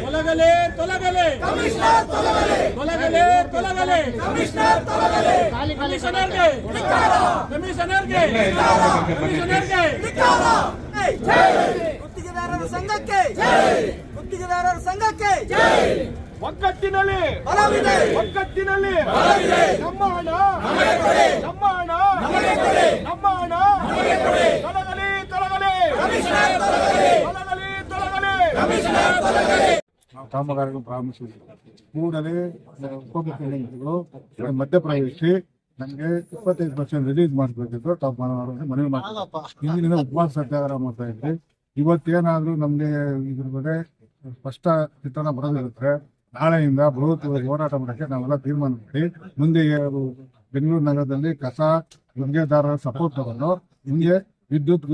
ತೊಲಗಲೆ ತೊಲಗಲೆ ತೊಲಗಲೆ ತೊಲಗಲೆ ಕಮಿಷನರ್ಗೆ ಕಮಿಷನರ್ಗೆ ಕಮಿಷನರ್ಗೆ ಗುತ್ತಿಗೆದಾರರ ಸಂಘಕ್ಕೆ ಗುತ್ತಿಗೆದಾರರ ಸಂಘಕ್ಕೆ ಒಗ್ಗಟ್ಟಿನಲ್ಲಿ ಬಲವಿದೆ! ಒಗ್ಗಟ್ಟಿನಲ್ಲಿ ನಮ್ಮ ಹಣ ನಮ್ಮ ಹಣ ನಮ್ಮ ಹಣ ತೊಲಗಲಿ ತೊಲಗಲಿ ತೊಲಗಲಿ ತೊಲಗಲಿ ಕಾಮಗಾರಿಗಳು ಪ್ರಾರಂಭಿಸಿದ್ರು ಕೂಡಲೇ ಉಪಮುಖ್ಯಮಂತ್ರಿಗಳು ಮಧ್ಯಪ್ರವೇಶಿಸಿ ನನಗೆ ಇಪ್ಪತ್ತೈದು ಪರ್ಸೆಂಟ್ ರಿಲೀಸ್ ಮಾಡಿಸ್ಬೇಕಿತ್ತು ತಾವು ಮಾಡೋದು ಮನವಿ ಮಾಡ್ತಾರೆ ಹಿಂದಿನ ಉಪವಾಸ ಸತ್ಯಾಗ್ರಹ ಮಾಡ್ತಾ ಇದ್ರಿ ಇವತ್ತೇನಾದ್ರೂ ನಮ್ಗೆ ಇದ್ರ ಬಗ್ಗೆ ಸ್ಪಷ್ಟ ಚಿತ್ರಣ ಬರೋದಿರುತ್ತೆ. ನಾಳೆಯಿಂದ ಬೃಹತ್ ಹೋರಾಟ ಮಾಡಕ್ಕೆ ನಾವೆಲ್ಲ ತೀರ್ಮಾನ ಮಾಡಿ, ಮುಂದೆ ಬೆಂಗಳೂರು ನಗರದಲ್ಲಿ ಕಸ ಗುತ್ತಿಗೆದಾರರ ಸಪೋರ್ಟ್ ತಗೊಂಡು, ಹಿಂಗೆ ವಿದ್ಯುತ್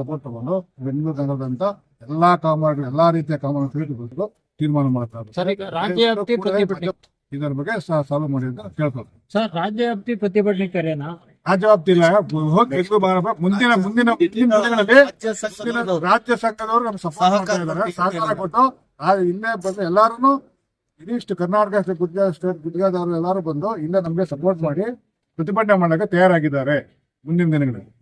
ಸಪೋರ್ಟ್ ತಗೊಂಡು ಬೆಂಗಳೂರು ನಗರದಂತ ಎಲ್ಲಾ ಕಾಮಗಾರಿ ಎಲ್ಲಾ ರೀತಿಯ ಕಾಮಗಾರಿ ತಿಳಿದುಕೊಂಡು ತೀರ್ಮಾನ ಮಾಡ್ತಾರೆ ಸರ್ ಈಗ ರಾಜ್ಯ ವ್ಯಾಪ್ತಿ ಪ್ರತಿಭಟನೆ ಇದರ ಬಗ್ಗೆ ಸಾಲ್ವ್ ಮಾಡಿ ಅಂತ ಕೇಳ್ಕೊಳ್ತೀನಿ. ಸರ್ ರಾಜ್ಯ ವ್ಯಾಪ್ತಿ ಪ್ರತಿಭಟನೆ ಕರೆನಾ? ರಾಜ್ಯವ್ಯಾಪ್ತಿ ಇಲ್ಲ. ಹೋಗಿ ಬೆಂಗಳೂರು ಮಹಾನಗರ ಮುಂದಿನ ಮುಂದಿನ ಮುಂದಿನ ದಿನಗಳಲ್ಲಿ ರಾಜ್ಯ ಸಂಘದವರು ನಮ್ಗೆ ಸಹಕಾರ ಸಹಕಾರ ಕೊಟ್ಟು ಆದ್ರೆ ಇನ್ನೇ ಬಂದು ಎಲ್ಲಾರು ಇದಿಷ್ಟು ಕರ್ನಾಟಕ ಸ್ಟೇಟ್ ಗುತ್ತಿಗೆ ಸ್ಟೇಟ್ ಗುತ್ತಿಗೆದಾರರು ಎಲ್ಲಾರು ಬಂದು ಇಲ್ಲೇ ನಮ್ಗೆ ಸಪೋರ್ಟ್ ಮಾಡಿ ಪ್ರತಿಭಟನೆ ಮಾಡಕ್ಕೆ ತಯಾರಾಗಿದ್ದಾರೆ ಮುಂದಿನ ದಿನಗಳಲ್ಲಿ.